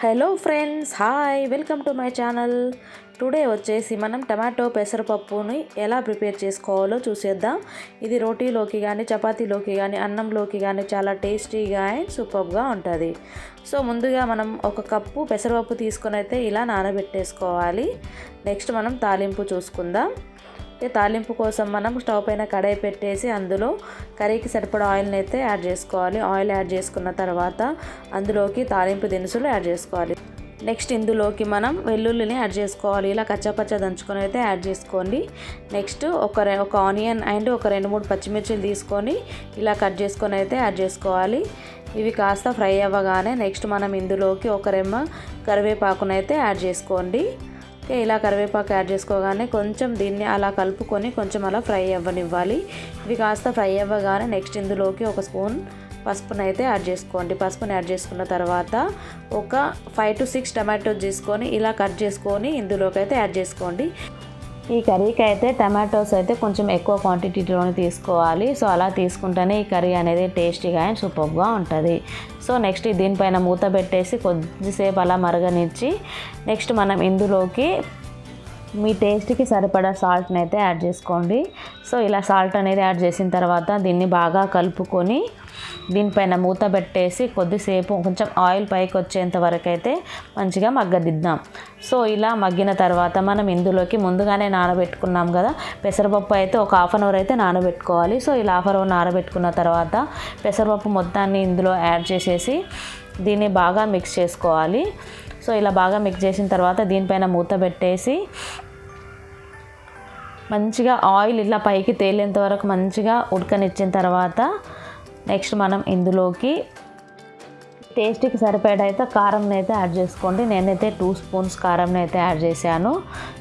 Hello friends hi welcome to my channel today వచ్చేసి మనం tomato పెసరపప్పుని ఎలా ప్రిపేర్ చేసుకోవాలో చూసేద్దాం. ఇది రోటీలోకి కానీ చపాతీలోకి కానీ అన్నంలోకి కానీ చాలా టేస్టీగా అండ్ సూపర్గా ఉంటుంది. సో ముందుగా మనం ఒక కప్పు పెసరపప్పు తీసుకొని అయితే ఇలా నానబెట్టేసుకోవాలి. నెక్స్ట్ మనం తాలింపు చూసుకుందాం. తాలింపు కోసం మనం స్టవ్ పైన కడాయి పెట్టేసి అందులో కర్రీకి సరిపడా ఆయిల్ని అయితే యాడ్ చేసుకోవాలి. ఆయిల్ యాడ్ చేసుకున్న తర్వాత అందులోకి తాలింపు దినుసులు యాడ్ చేసుకోవాలి. నెక్స్ట్ ఇందులోకి మనం వెల్లుల్లిని యాడ్ చేసుకోవాలి. ఇలా కచ్చాపచ్చ దంచుకొని అయితే యాడ్ చేసుకోండి. నెక్స్ట్ ఒక ఒక ఆనియన్ అండ్ ఒక రెండు మూడు పచ్చిమిర్చిలు తీసుకొని ఇలా కట్ చేసుకొని అయితే యాడ్ చేసుకోవాలి. ఇవి కాస్త ఫ్రై అవ్వగానే నెక్స్ట్ మనం ఇందులోకి ఒక రెమ్మ కరివేపాకునైతే యాడ్ చేసుకోండి. ఇలా కరివేపాకు యాడ్ చేసుకోగానే కొంచెం దీన్ని అలా కలుపుకొని కొంచెం అలా ఫ్రై అవ్వనివ్వాలి. ఇవి కాస్త ఫ్రై అవ్వగానే నెక్స్ట్ ఇందులోకి ఒక స్పూన్ పసుపుని అయితే యాడ్ చేసుకోండి. పసుపుని యాడ్ చేసుకున్న తర్వాత ఒక ఫైవ్ టు సిక్స్ టమాటోస్ తీసుకొని ఇలా కట్ చేసుకొని ఇందులోకి అయితే యాడ్ చేసుకోండి. ఈ కర్రీకి అయితే టమాటోస్ అయితే కొంచెం ఎక్కువ క్వాంటిటీలోనే తీసుకోవాలి. సో అలా తీసుకుంటేనే ఈ కర్రీ అనేది టేస్టీగా అండ్ సూపర్గా ఉంటుంది. సో నెక్స్ట్ దీనిపైన మూత పెట్టేసి కొద్దిసేపు అలా మరగనిచ్చి నెక్స్ట్ మనం ఇందులోకి మీ టేస్ట్కి సరిపడా సాల్ట్ని అయితే యాడ్ చేసుకోండి. సో ఇలా సాల్ట్ అనేది యాడ్ చేసిన తర్వాత దీన్ని బాగా కలుపుకొని దీనిపైన మూత పెట్టేసి కొద్దిసేపు కొంచెం ఆయిల్ పైకి వచ్చేంత వరకు అయితే మంచిగా మగ్గదిద్దాం. సో ఇలా మగ్గిన తర్వాత మనం ఇందులోకి ముందుగానే నానబెట్టుకున్నాం కదా పెసరపప్పు అయితే ఒక హాఫ్ అన్ అవర్ అయితే నానబెట్టుకోవాలి. సో ఇలా హాఫ్ అన్ అవర్ నానబెట్టుకున్న తర్వాత పెసరపప్పు మొత్తాన్ని ఇందులో యాడ్ చేసేసి దీన్ని బాగా మిక్స్ చేసుకోవాలి. సో ఇలా బాగా మిక్స్ చేసిన తర్వాత దీనిపైన మూత పెట్టేసి మంచిగా ఆయిల్ ఇలా పైకి తేలేంత వరకు మంచిగా ఉడకనిచ్చిన తర్వాత నెక్స్ట్ మనం ఇందులోకి టేస్ట్కి సరిపడైతే అయితే అయితే యాడ్ చేసుకోండి. నేనైతే టూ స్పూన్స్ కారం అయితే యాడ్ చేశాను.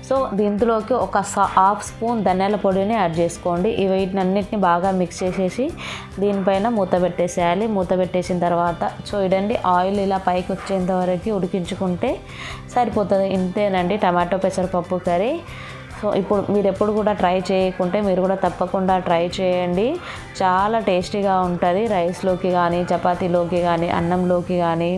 సో దీంట్లోకి ఒక హాఫ్ స్పూన్ ధనియాల పొడిని యాడ్ చేసుకోండి. వీటిని అన్నిటిని బాగా మిక్స్ చేసేసి దీనిపైన మూత పెట్టేసేయాలి. మూత పెట్టేసిన తర్వాత చూడండి ఆయిల్ ఇలా పైకి వచ్చేంత వరకు ఉడికించుకుంటే సరిపోతుంది. ఇంతేనండి టమాటో పెసరపప్పు కర్రీ. సో ఇప్పుడు మీరు ఎప్పుడు కూడా ట్రై చేయకుంటే మీరు కూడా తప్పకుండా ట్రై చేయండి. చాలా టేస్టీగా ఉంటుంది రైస్లోకి కానీ చపాతీలోకి కానీ అన్నంలోకి కానీ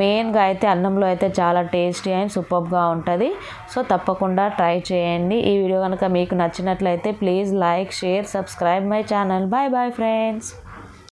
మెయిన్గా అయితే అన్నంలో అయితే చాలా టేస్టీ అండ్ సూపర్గా ఉంటుంది. సో తప్పకుండా ట్రై చేయండి. ఈ వీడియో కనుక మీకు నచ్చినట్లయితే please like share subscribe my channel. Bye bye friends.